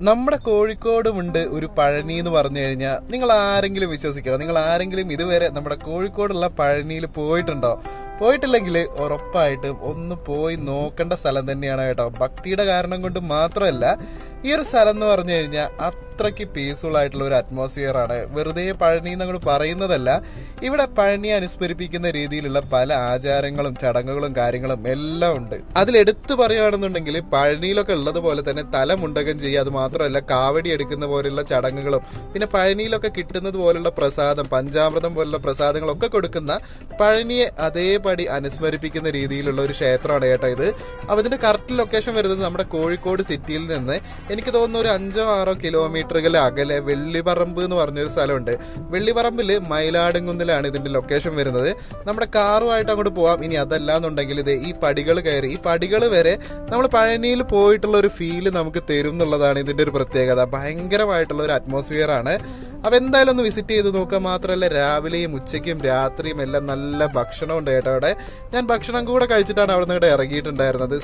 നമ്മുടെ കോഴിക്കോടുമുണ്ട് ഒരു പഴനി എന്ന് പറഞ്ഞു കഴിഞ്ഞാൽ നിങ്ങൾ ആരെങ്കിലും വിശ്വസിക്കുക നിങ്ങൾ ആരെങ്കിലും ഇതുവരെ നമ്മുടെ കോഴിക്കോടുള്ള പഴനിയിൽ പോയിട്ടുണ്ടോ? പോയിട്ടില്ലെങ്കിൽ ഉറപ്പായിട്ടും ഒന്ന് പോയി നോക്കേണ്ട സ്ഥലം തന്നെയാണ് കേട്ടോ. ഭക്തിയുടെ കാരണം കൊണ്ട് മാത്രമല്ല ഈ ഒരു സ്ഥലം എന്ന് പറഞ്ഞു കഴിഞ്ഞാൽ അത്രയ്ക്ക് പീസ്ഫുൾ ആയിട്ടുള്ള ഒരു അറ്റ്മോസ്ഫിയർ ആണ്. വെറുതെ പഴനി എന്നങ്ങോട്ട് പറയുന്നതല്ല ഇവിടെ പഴനി അനുസ്മരിപ്പിക്കുന്ന രീതിയിലുള്ള പല ആചാരങ്ങളും ചടങ്ങുകളും കാര്യങ്ങളും എല്ലാം ഉണ്ട്. അതിൽ എടുത്തു പറയുകയാണെന്നുണ്ടെങ്കിൽ പഴനിയിലൊക്കെ ഉള്ളത് പോലെ തന്നെ തലമുണ്ടകം ചെയ്യുക അത് മാത്രമല്ല കാവടി എടുക്കുന്ന പോലെയുള്ള ചടങ്ങുകളും പിന്നെ പഴനിയിലൊക്കെ കിട്ടുന്നത് പോലുള്ള പ്രസാദം പഞ്ചാമൃതം പോലുള്ള പ്രസാദങ്ങളൊക്കെ കൊടുക്കുന്ന പഴനിയെ അതേപടി അനുസ്മരിപ്പിക്കുന്ന രീതിയിലുള്ള ഒരു ക്ഷേത്രമാണ് കേട്ടോ ഇത്. അപ്പൊ ഇതിന്റെ കറക്റ്റ് ലൊക്കേഷൻ വരുന്നത് നമ്മുടെ കോഴിക്കോട് സിറ്റിയിൽ നിന്ന്. എനിക്ക് തോന്നുന്നു ഒരു അഞ്ചോ ആറോ കിലോമീറ്ററുകൾ അകലെ വെള്ളിപറമ്പ് എന്ന് പറഞ്ഞൊരു സ്ഥലമുണ്ട്. വെള്ളിപറമ്പിൽ മയിലാടുംകുന്നിലാണ് ഇതിന്റെ ലൊക്കേഷൻ വരുന്നത്. നമ്മുടെ കാറുമായിട്ട് അങ്ങോട്ട് പോവാം. ഇനി അതല്ല എന്നുണ്ടെങ്കിൽ ഇത് ഈ പടികൾ കയറി ഈ പടികൾ വരെ നമ്മൾ പഴനിയിൽ പോയിട്ടുള്ള ഒരു ഫീൽ നമുക്ക് തരും എന്നുള്ളതാണ് ഇതിന്റെ ഒരു പ്രത്യേകത. ഭയങ്കരമായിട്ടുള്ള ഒരു അറ്റ്മോസ്ഫിയർ ആണ്. അപ്പൊ എന്തായാലും ഒന്ന് വിസിറ്റ് ചെയ്ത് നോക്കുക. മാത്രമല്ല രാവിലെയും ഉച്ചയ്ക്കും രാത്രിയും എല്ലാം നല്ല ഭക്ഷണം ഉണ്ട് കേട്ടോ അവിടെ. ഞാൻ ഭക്ഷണം കൂടെ കഴിച്ചിട്ടാണ് അവിടെ നിന്ന് ഇറങ്ങിയിട്ടുണ്ടായിരുന്നത്.